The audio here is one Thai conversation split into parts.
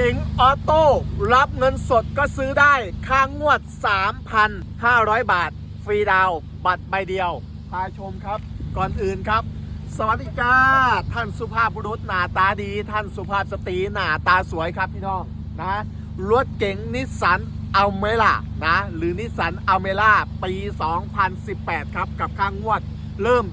เก๋งออโต้รับเงินสดก็ซื้อได้ ค่างวด 3,500 บาท ฟรีดาวบัตรใบเดียว พาชมครับ ก่อนอื่นครับ สวัสดีจ้าท่านสุภาพบุรุษหน้าตาดี ท่านสุภาพสตรีหน้าตาสวยครับพี่น้องนะรถเก๋งนิสสันเอาเมล่านะหรือนิสสันเอาเมล่าปี 2018 ครับ กับค่างวดเริ่ม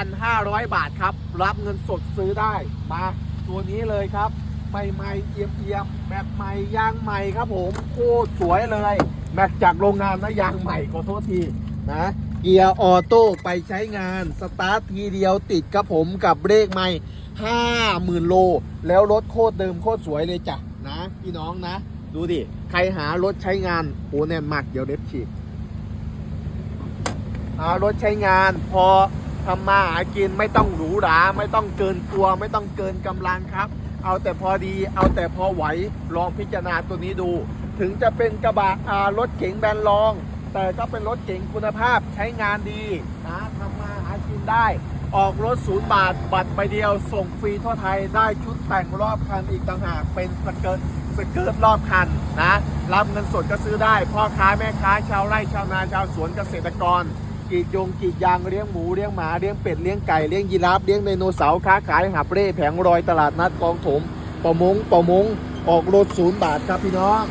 3,500 บาทครับ รับเงินสดซื้อได้มาตัวนี้เลยครับ ใหม่ๆเอี่ยมๆแบบใหม่ยางใหม่ครับผมโคตรสวยเลย แม็กจากโรงงานนะยางใหม่ขอโทษทีนะเกียร์ออโต้ไปใช้งานสตาร์ททีเดียวติดครับผมกับเบรกใหม่50,000โล แล้วรถโคตรเดิมโคตรสวยเลยจ้ะนะ พี่น้องนะ ดูดิ ใครหารถใช้งานโอ้แน่นมากเดี๋ยวเด็บฉีกหารถใช้งานพอทำมาหากินไม่ต้องหรูหราไม่ต้องเกินตัว ไม่ต้องเกินกำลังครับ เอาแต่พอดี เอาแต่พอไหว ลองพิจารณาตัวนี้ดู ถึงจะเป็นกระบะรถเก๋งแบนด์รอง แต่ก็เป็นรถเก๋งคุณภาพใช้งานดีนะทำมาหากินได้ ออกรถศูนย์บาท บัตรใบเดียว ส่งฟรีทั่วไทย ได้ชุดแต่งรอบคันอีกต่างหาก เป็นสเกิร์ตสเกิร์ตรอบคันนะ รับเงินสดก็ซื้อได้ พ่อค้าแม่ค้าชาวไร่ชาวนาชาวสวนเกษตรกร กรีดยงกรีดยางเลี้ยงหมูเลี้ยงหมาเลี้ยงเป็ดเลี้ยงไก่เลี้ยงยีราฟเลี้ยงไดโนเสาร์ค้าขายหับเร่แผงรอยตลาดนัดกองถมประมงประมงออกรถศูนย์บาทครับพี่น้อง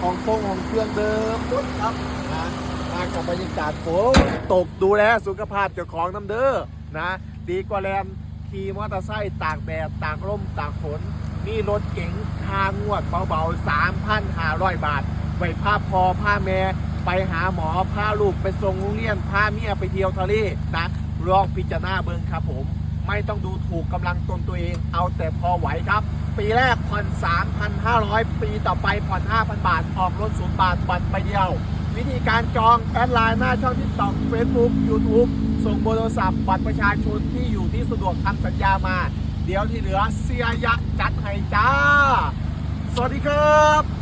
ของโค้งของเครื่องเดิมปุ๊บครับนะมากับบรรยากาศฝนตกดูแลสุขภาพเจ้าของน้ำเด้อนะดีกว่าแลนขี่มอเตอร์ไซค์ตากแดดตากลมตากฝนนี่รถเก๋งคางวดเบาๆ3,500 บาทไว้ผ้าพอผ้าแม่ ไปหาหมอพาลูกไปส่งโรงเรียนพาเมียไปเที่ยวทะเลนะลองพิจารณาเบิ่งครับผม ไม่ต้องดูถูกกำลังตนตัวเอง เอาแต่พอไหวครับ ปีแรกผ่อน 3,500 ปีต่อไปผ่อน 5,000 บาท ออกรถศูนย์บาทบัตรไปเดียว วิธีการจองแอดไลน์หน้าช่องทิกตอกเฟซบุ๊กยูทูบส่งเบอร์โทรศัพท์บัตรประชาชนที่อยู่ที่สะดวกทำสัญญามา เดี๋ยวที่เหลือเสียยะจัดให้จ้า สวัสดีครับ